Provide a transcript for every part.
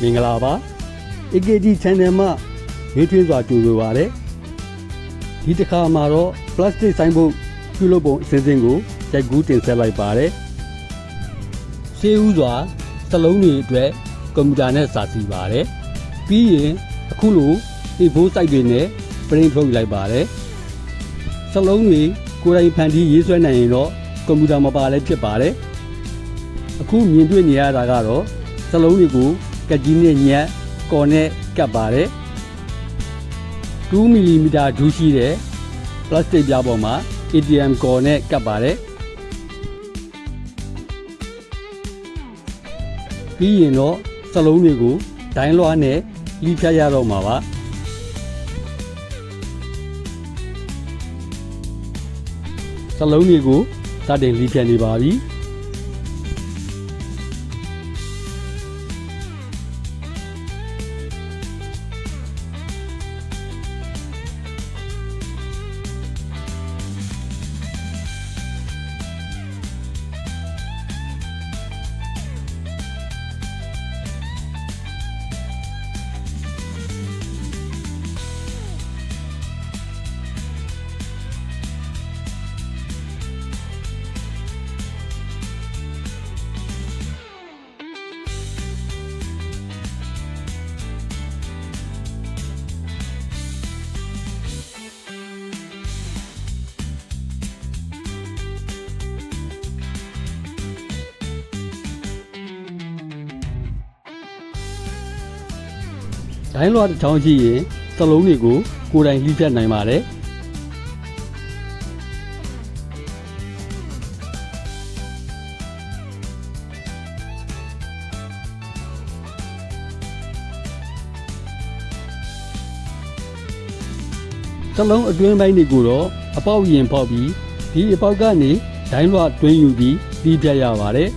မင်္ဂလာပါ AKD Channel မှာရွေးထွေးစွာကြိုဆိုပါရစေဒီတစ်ခါမှာတော့ plastic ဆိုင်ဘုတ်ပြုလုပ်ပုံအစဉ်စဉ်ကိုရိုက်ကူးတင်ဆက်လိုက်ပါတယ်ရှေးဥစွာစလုံးတွေအတွက်ကွန်ပျူတာနဲ့စာစီပါတယ်ပြီးရင်အခုလို A4 စိုက်တွေနဲ့ print ထုတ်လိုက်ပါတယ်စလုံးတွေကိုယ်တိုင်ဖန်တီးရေးဆွဲနိုင်ရင်တော့ကွန်ပျူတာမပါလည်းဖြစ်ပါတယ်အခုမြင်တွေ့နေရတာကတော့စလုံးတွေကို ကက်ကြီးနဲ့ညက်ကော်နဲ့ကပ်ပါတယ်2မီလီမီတာဒူးရှိတဲ့ပလတ်စတစ်ပြားပေါ်မှာ ATM ကော်နဲ့ကပ်ပါတယ်ပြီးရင်တော့စလုံးတွေကိုဒိုင်းလွှားနဲ့လီးဖြတ်ရတော့မှာပါစလုံးတွေကိုစတင်လီးဖြတ်နေပါပြီ ဒိုင်းလွှာတစ်ချောင်းရှိရင်စလုံးတွေကိုကိုယ်တိုင်လှိဖြတ်နိုင်ပါတယ်စလုံးအတွင်းပိုင်းတွေကိုတော့အပေါက်ရင်ပေါက်ပြီးဒီအပေါက်ကနေဒိုင်းလွှာတွင်းယူပြီးလှိဖြတ်ရပါတယ်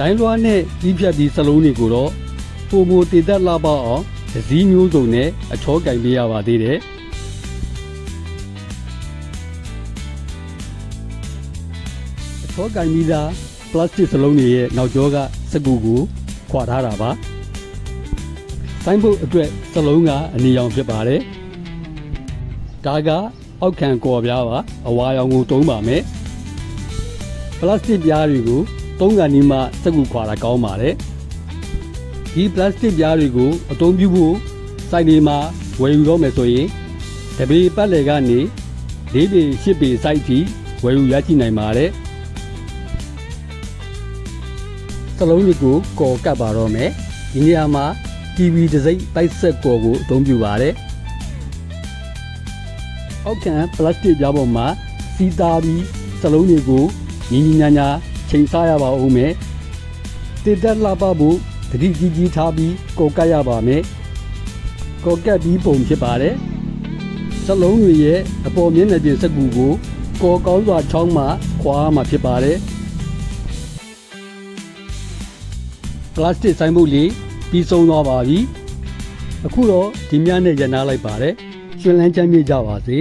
ဒိုင်းလွှားနဲ့ကြီးဖြတ်ပြီးစလုံးတွေကိုတော့ပုံမတည်သက်လာပါအောင်ဒစည်းမျိုးစုံနဲ့အချောကင်ပေးရပါသေးတယ်အချောကင်ပြီးသားပလတ်စတစ်စလုံးတွေရဲ့နောက်ကျောကစကူကိုခွာထားတာပါဆိုင်းဘုတ်အတွက်စလုံးကအနီရောင်ဖြစ်ပါတယ်ဒါကအောက်ခံကော်ပြားပါအဝါရောင်ကိုတုံးပါမယ်ပလတ်စတစ်ပြားတွေကို သုံးကန်ဒီမှစက်ကူခွာတာကောင်းပါတယ်ဒီပလတ်စတစ်ပြားတွေကိုအသုံးပြုဖို့စိုက်တွေမှာဝယ်ယူတော့မယ်ဆိုရင်တပေပတ်လည်ကနေ၄ပေ၈ပေစိုက်ထိဝယ်ယူရရှိနိုင်ပါတယ်စလုံးတွေကိုကော်ကပ်ပါတော့မယ်ဒီနေရာမှာ TV တစ်စိမ့်တိုက်ဆက်ကော်ကိုအသုံးပြုပါတယ်အောက်ခံပလတ်စတစ်ပြားပေါ်မှာစီးသားပြီးစလုံးတွေကိုညီညီညာညာ ချိန်စားရပါဦးမယ်တည်တက်လာပါဖို့တတိကြီးကြီးထားပြီးကော်ကတ်ရပါမယ်ကော်ကတ်ပြီးပုံဖြစ်ပါတယ်စလုံးတွေရဲ့အပေါ်မျက်နှာပြင်စက်ကူကိုကော်ကောင်းစွာချောင်းမှခွာမှဖြစ်ပါတယ်ပလတ်စတစ်ဆိုင်ဘုတ်လေးပြီးဆုံးသွားပါပြီအခုတော့ဒီမြနဲ့ရနာလိုက်ပါတယ်ရှင်လန်းချမ်းမြေ့ကြပါစေ